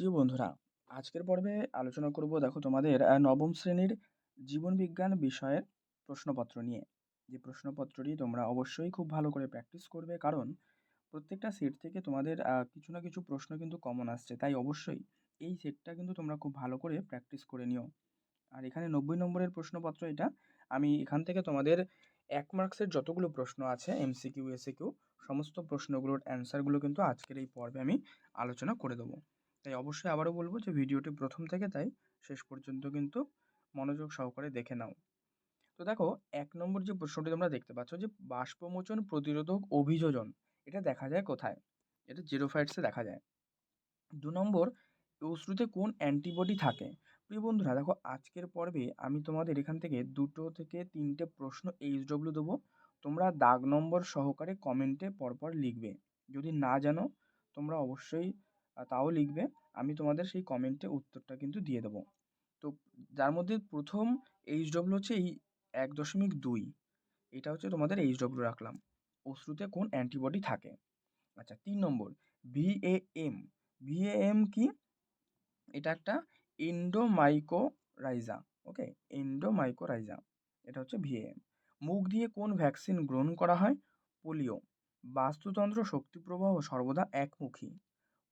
প্রিয় বন্ধুরা, আজকের পর্বে আলোচনা করব দেখো তোমাদের নবম শ্রেণির জীবনবিজ্ঞান বিষয়ের প্রশ্নপত্র নিয়ে। যে প্রশ্নপত্রটি তোমরা অবশ্যই খুব ভালো করে প্র্যাকটিস করবে, কারণ প্রত্যেকটা সেট থেকে তোমাদের কিছু না কিছু প্রশ্ন কিন্তু কমন আসছে। তাই অবশ্যই এই সেটটা কিন্তু তোমরা খুব ভালো করে প্র্যাকটিস করে নিও। আর এখানে নব্বই নম্বরের প্রশ্নপত্র এটা। আমি এখান থেকে তোমাদের এক মার্কসের যতগুলো প্রশ্ন আছে এমসিকিউ এসিকিউ সমস্ত প্রশ্নগুলোর অ্যান্সারগুলো কিন্তু আজকের এই পর্বে আমি আলোচনা করে দেবো। তাই অবশ্যই আবারও বলব যে ভিডিওটি প্রথম থেকে তাই শেষ পর্যন্ত কিন্তু মনোযোগ সহকারে দেখে নাও। তো দেখো, এক নম্বর যে প্রশ্নটি তোমরা দেখতে পাচ্ছ যে বাষ্পমোচন প্রতিরোধক অভিযোজন, এটা দেখা যায় কোথায়? এটা জিরোফাইটসে দেখা যায়। দু নম্বর ওষুধে কোন অ্যান্টিবডি থাকে? প্রিয় বন্ধুরা, দেখো, আজকের পর্বে আমি তোমাদের এখান থেকে দুটো থেকে তিনটে প্রশ্ন এইচ ডব্লিউ দেবো। তোমরা দাগ নম্বর সহকারে কমেন্টে পরপর লিখবে। যদি না জানো, তোমরা অবশ্যই তাও লিখবে। আমি তোমাদের সেই কমেন্টে উত্তরটা কিন্তু দিয়ে দেবো। তো যার মধ্যে প্রথম এইচ ডব্লিউ হচ্ছে এই এক দশমিক দুই। এটা হচ্ছে তোমাদের এইচ ডব্লিউ রাখলাম। অশ্রুতে কোন অ্যান্টিবডি থাকে? আচ্ছা তিন নম্বর ভিএএম ভিএএম কি? এটা একটা এন্ডোমাইকোরাইজা ওকে এন্ডোমাইকোরাইজা এটা হচ্ছে ভিএএম মুখ দিয়ে কোন ভ্যাকসিন গ্রহণ করা হয়? পোলিও বাস্তুতন্ত্র শক্তি প্রবাহ সর্বদা একমুখী।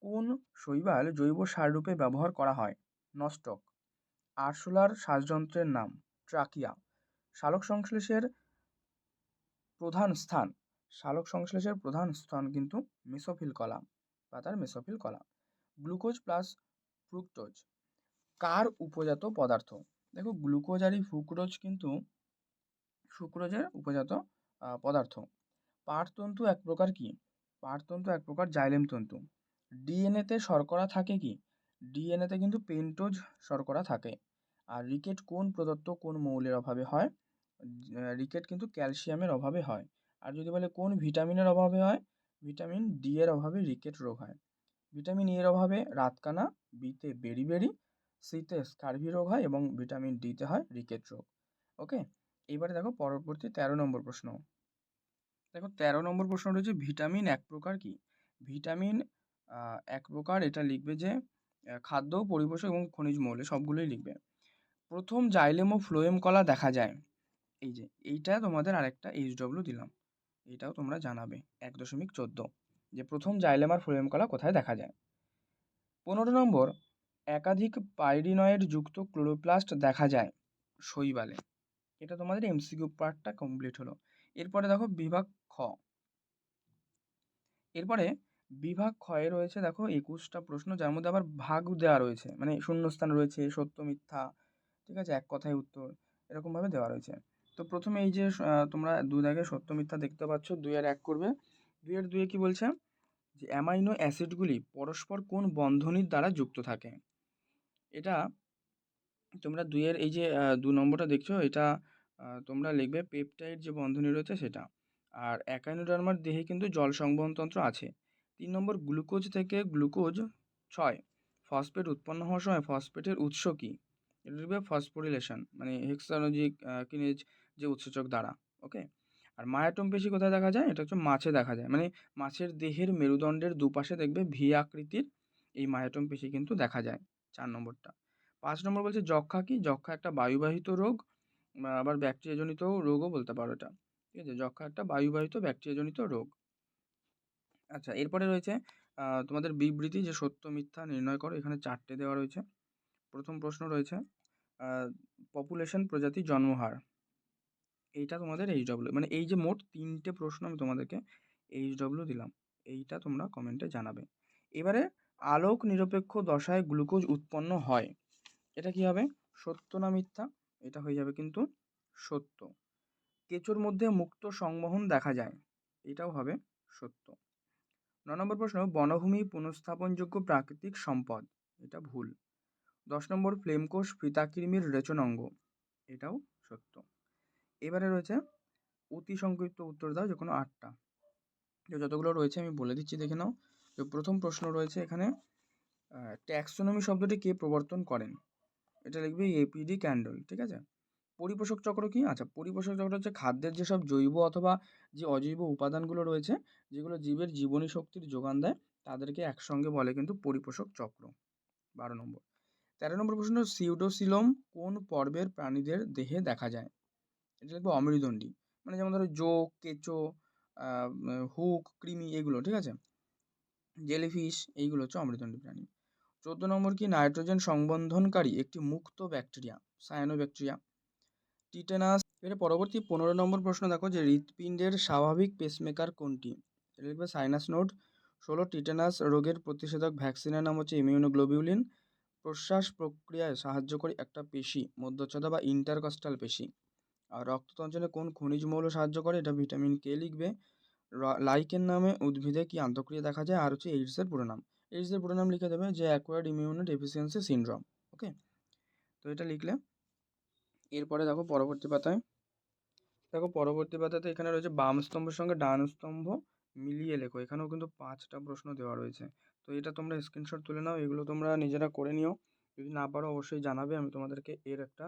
কোন শৈবাল জৈব সার রূপে ব্যবহার করা হয়? নস্টক আরশোলার শ্বাসযন্ত্রের নাম, ট্রাকিয়া। শালক সংশ্লেষের প্রধান স্থান। শালক সংশ্লেষের প্রধান স্থান কিন্তু মেসোফিল কলা পাতার মেসোফিল কলা গ্লুকোজ প্লাস ফ্রুক্টোজ। কার উপজাত পদার্থ? দেখো, গ্লুকোজ আর এই ফ্রুক্টোজ কিন্তু সুক্রোজের উপজাত পদার্থ। পাটতন্তু এক প্রকার কি? পাটতন্তু এক প্রকার জাইলেম তন্তু। ডিএনএতে শর্করা থাকে কি? ডিএনএতে কিন্তু পেন্টোজ শর্করা থাকে। আর রিকেট কোন প্রদত্ত, কোন মৌলের অভাবে হয়? রিকেট কিন্তু ক্যালসিয়ামের অভাবে হয়। আর যদি বলে কোন ভিটামিনের অভাবে হয়? ভিটামিন ডি এর অভাবে রিকেট রোগ হয়। ভিটামিন ই এর অভাবে রাতকানা বিতে বেরিবেরি সিতে স্কারভি রোগ হয় এবং ভিটামিন ডিতে হয় রিকেট রোগ। ওকে? এবারে দেখো পরবর্তী তেরো নম্বর প্রশ্ন। দেখো তেরো নম্বর প্রশ্ন রয়েছে ভিটামিন এক প্রকার কি? ভিটামিন এক প্রকার এটা লিখবে যে খাদ্য পরিপোষক এবং খনিজ মৌল সবগুলোই লিখবে। প্রথম জাইলেম ও ফ্লোয়েম কলা দেখা যায়। এই যে, এইটা তোমাদের আরেকটা এইচ ডব্লিউ দিলাম। এটাও তোমরা জানাবে। এক দশমিক চোদ্দ। যে, প্রথম জাইলেম আর ফ্লোয়েম কলা কোথায় দেখা যায়? পনেরো নম্বর, একাধিক পাইরিনয়েড যুক্ত ক্লোরোপ্লাস্ট দেখা যায় শৈবালে। এটা তোমাদের এমসিকিউ পার্টটা কমপ্লিট হলো। এরপরে দেখো বিভাগ খ। এরপরে বিভাগ ক্ষয়ে রয়েছে, দেখো একুশটা প্রশ্ন, যার মধ্যে আবার ভাগ দেওয়া রয়েছে। মানে শূন্যস্থান রয়েছে, সত্য, মিথ্যা, ঠিক আছে? এক কথায় উত্তর এরকমভাবে দেওয়া রয়েছে। তো প্রথমে এই যে তোমরা দু দাগে সত্য, মিথ্যা দেখতে পাচ্ছ, দুই আর এক করবে। দুই আর দুয়ে কি বলছে? যে অ্যামাইনো অ্যাসিডগুলি পরস্পর কোন বন্ধনীর দ্বারা যুক্ত থাকে? এটা তোমরা দুইয়ের এই যে দু নম্বরটা দেখছ, এটা তোমরা লিখবে পেপটাইড যে বন্ধনী রয়েছে সেটা। আর একাইনোডার্মার দেহে কিন্তু জল সংবহনতন্ত্র আছে। তিন নম্বর গ্লুকোজ থেকে গ্লুকোজ ছয়। ফসফেট উৎপন্ন হওয়ার সময় ফসফেটের উৎস কী? এটা লিখবে ফসফোরিলেশন মানে হেক্সানোজিক কিনেজ যে উৎসেচক দ্বারা ওকে আর মায়াটম পেশি কোথায় দেখা যায়? এটা হচ্ছে মাছে দেখা যায় মানে মাছের দেহের মেরুদণ্ডের দুপাশে দেখবে ভি আকৃতির এই মায়াটম পেশি কিন্তু দেখা যায়, চার নম্বরটা। পাঁচ নম্বর বলছে যক্ষা কি? যক্ষা একটা বায়ুবাহিত রোগ আবার ব্যাকটেরিয়াজনিত রোগও বলতে পারো এটা, ঠিক আছে? যক্ষা একটা বায়ুবাহিত ব্যাকটেরিয়াজনিত রোগ। আচ্ছা এরপরে রয়েছে তোমাদের বিবৃতি যে সত্য, মিথ্যা নির্ণয় করো, এখানে চারটে দেওয়া রয়েছে। প্রথম প্রশ্ন রয়েছে পপুলেশন প্রজাতি জন্মহার। এইটা তোমাদের এইচ ডব্লিউ মানে এই যে মোট তিনটে প্রশ্ন আমি তোমাদেরকে এইচ ডব্লিউ দিলাম, এইটা তোমরা কমেন্টে জানাবে। এবারে, আলোক নিরপেক্ষ দশায় গ্লুকোজ উৎপন্ন হয়, এটা কি হবে? সত্য না মিথ্যা? এটা হয়ে যাবে কিন্তু সত্য। কেঁচোর মধ্যে মুক্ত সংবহন দেখা যায়, এটাও হবে সত্য। ন নম্বর প্রশ্ন, বনভূমি পুনঃস্থাপনযোগ্য প্রাকৃতিক সম্পদ, এটা ভুল। দশ নম্বর, ফ্লেমকোষ ফিতাকৃমির রেচনাঙ্গ এটাও সত্য। এবারে রয়েছে অতি সংক্ষিপ্ত উত্তর দাও, যে কোনো আটটা। তো যতগুলো রয়েছে, আমি বলে দিচ্ছি, দেখে নাও। তো প্রথম প্রশ্ন রয়েছে এখানে ট্যাক্সোনমি শব্দটি কে প্রবর্তন করেন? এটা লিখবে এপিডি ক্যান্ডল ঠিক আছে? পরিপোষক চক্র কি? আচ্ছা পরিপোষক চক্র হচ্ছে খাদ্যের যেসব জৈব অথবা যে অজৈব উপাদানগুলো রয়েছে, যেগুলো জীবের জীবনী শক্তির যোগান দেয়, তাদেরকে একসঙ্গে বলে কিন্তু পরিপোষক চক্র। বারো নম্বর। তেরো নম্বর প্রশ্ন, সিউডোসিলম কোন পর্বের প্রাণীদের দেহে দেখা যায়? এটা লিখব অমেরুদণ্ডী মানে যেমন ধরো জোক কেঁচো হুক, কৃমি, এগুলো, ঠিক আছে? জেলিফিশ, এইগুলো হচ্ছে অমেরুদণ্ডী প্রাণী। চোদ্দ নম্বর কি? নাইট্রোজেন সংবন্ধনকারী একটি মুক্ত ব্যাকটেরিয়া সায়ানো ব্যাকটেরিয়া টিটেনাস। এর পরবর্তী পনেরো নম্বর প্রশ্ন দেখো যে হৃৎপিণ্ডের স্বাভাবিক পেসমেকার কোনটি? লিখবে সাইনাস নোড ষোলো, টিটেনাস রোগের প্রতিষেধক ভ্যাকসিনের নাম হচ্ছে ইমিউনোগ্লোবিউলিন প্রশ্বাস প্রক্রিয়ায় সাহায্য করে একটা পেশি, মধ্যচ্ছদা বা ইন্টারকস্টাল পেশি। আর রক্ততঞ্চনে কোন খনিজ মৌল সাহায্য করে? এটা ভিটামিন কে লিখবে। লাইকেন নামে উদ্ভিদে কি আন্তঃক্রিয়া দেখা যায়? আর হচ্ছে এইডসের পুরো নাম। এইডসের পুরো নাম লিখে দেবে যে acquired immuno deficiency syndrome okay তো এটা লিখলে এরপরে দেখো পরবর্তী পাতায়। দেখো পরবর্তী পাতাতে এখানে রয়েছে বাম স্তম্ভের সঙ্গে ডান স্তম্ভ মিলিয়ে লেখো। এখানেও কিন্তু পাঁচটা প্রশ্ন দেওয়া রয়েছে। তো এটা তোমরা স্ক্রিনশট তুলে নাও, এগুলো তোমরা নিজেরা করে নিও। যদি না পারো অবশ্যই জানাবে, আমি তোমাদেরকে এর একটা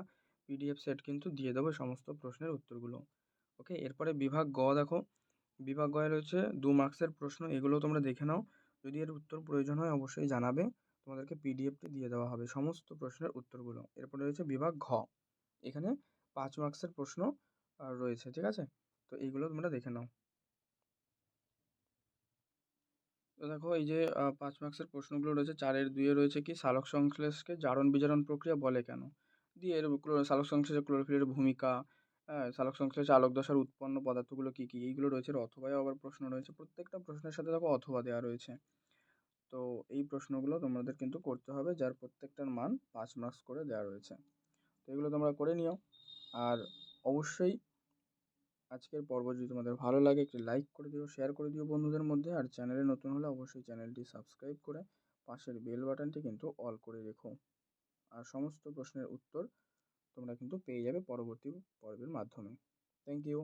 পিডিএফ সেট কিন্তু দিয়ে দেবো সমস্ত প্রশ্নের উত্তরগুলো। ওকে এরপরে বিভাগ গ দেখো। বিভাগ গয়ে রয়েছে দু মার্কসের প্রশ্ন, এগুলো তোমরা দেখে নাও। যদি এর উত্তর প্রয়োজন হয় অবশ্যই জানাবে। তোমাদেরকে পিডিএফটি দিয়ে দেওয়া হবে সমস্ত প্রশ্নের উত্তরগুলো। এরপরে রয়েছে বিভাগ ঘ। এখানে পাঁচ মার্কসের প্রশ্ন রয়েছে, ঠিক আছে? তো এইগুলো তোমরা দেখে নাও। তো দেখো, এই যে পাঁচ মার্কসের প্রশ্নগুলো রয়েছে, চারের দুইয়ে রয়েছে কি, সালোক সংশ্লেষকে জারণ বিজারণ প্রক্রিয়া বলে কেন? দিয়ে এর সালোক সংশ্লেষে ক্লোরোফিলের ভূমিকা হ্যাঁ সালোক সংশ্লেষে আলোক দশার উৎপন্ন পদার্থগুলো কী কী, এইগুলো রয়েছে, অথবায় আবার প্রশ্ন রয়েছে, প্রত্যেকটা প্রশ্নের সাথে দেখো অথবা দেওয়া রয়েছে। তো এই প্রশ্নগুলো তোমাদের কিন্তু করতে হবে, যার প্রত্যেকটার মান পাঁচ মার্কস করে দেওয়া রয়েছে। এগুলো তোমরা করে নিও। আর অবশ্যই আজকের পর্ব যদি তোমাদের ভালো লাগে, একটি লাইক করে দিও শেয়ার করে দিও বন্ধুদের মধ্যে। আর চ্যানেলে নতুন হলে অবশ্যই চ্যানেলটি সাবস্ক্রাইব করে পাশের বেল বাটনটি কিন্তু অল করে রেখো। আর সমস্ত প্রশ্নের উত্তর তোমরা কিন্তু পেয়ে যাবে পরবর্তী পর্বের মাধ্যমে। Thank you